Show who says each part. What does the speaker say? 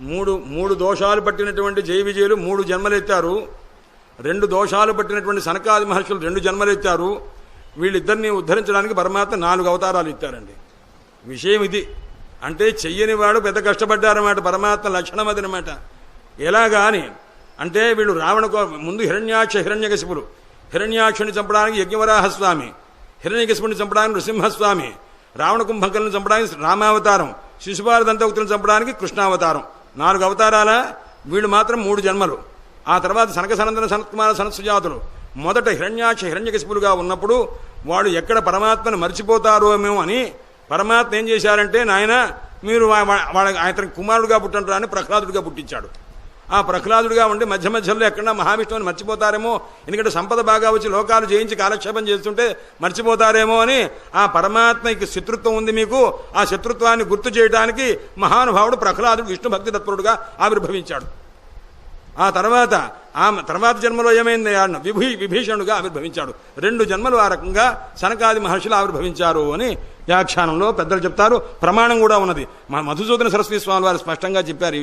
Speaker 1: మూడు మూడు దోషాలు పట్టినటువంటి జయ విజయులు మూడు జన్మలెత్తారు. రెండు దోషాలు పట్టినటువంటి సనకాది మహర్షులు రెండు జన్మలెత్తారు. వీళ్ళిద్దరిని ఉద్ధరించడానికి పరమాత్మ నాలుగు అవతారాలు ఇచ్చారండి. విషయం ఇది. అంటే చెయ్యని వాడు పెద్ద కష్టపడ్డారన్నమాట పరమాత్మ లక్షణం అదనమాట ఎలాగా అని. అంటే వీళ్ళు రావణ ముందు హిరణ్యాక్ష హిరణ్యకశిపులు. హిరణ్యాక్షుని చంపడానికి యజ్ఞవరాహస్వామి. హిరణ్యకశిపుని చంపడానికి నృసింహస్వామి. రావణ కుంభకలను చంపడానికి రామావతారం. శిశుపాల చంపడానికి కృష్ణావతారం. నాలుగు అవతారాల వీళ్ళు మాత్రం మూడు జన్మలు. ఆ తర్వాత సనక సనందన సనత్కుమార సనత్సుజాతులు మొదట హిరణ్యాక్ష హిరణ్యకశిపులుగా ఉన్నప్పుడు వాళ్ళు ఎక్కడ పరమాత్మను మర్చిపోతారో మేము అని పరమాత్మ ఏం చేశారంటే నాయన మీరు వాళ్ళ ఆయన కుమారుడుగా పుట్టంటారా అని ప్రహ్లాదుడిగా పుట్టించాడు. ఆ ప్రహ్లాదుడిగా ఉండి మధ్య మధ్యలో ఎక్కడన్నా మహావిష్ణువుని మర్చిపోతారేమో ఎందుకంటే సంపద బాగా వచ్చి లోకాలు జయించి కాలక్షేపం చేస్తుంటే మర్చిపోతారేమో అని ఆ పరమాత్మకి శత్రుత్వం ఉంది మీకు ఆ శత్రుత్వాన్ని గుర్తు చేయడానికి మహానుభావుడు ప్రహ్లాదుడు విష్ణు భక్తి తత్పరుడుగా ఆవిర్భవించాడు. ఆ తర్వాత ఆ తర్వాత జన్మలో ఏమైంది? ఆయన విభీ విభీషణుడుగా ఆవిర్భవించాడు. రెండు జన్మలు ఆ రకంగా సనకాది మహర్షులు ఆవిర్భవించారు అని వ్యాఖ్యానంలో పెద్దలు చెప్తారు. ప్రమాణం కూడా ఉన్నది. మా మధుసూదన సరస్వతి స్వామి వారు స్పష్టంగా చెప్పారు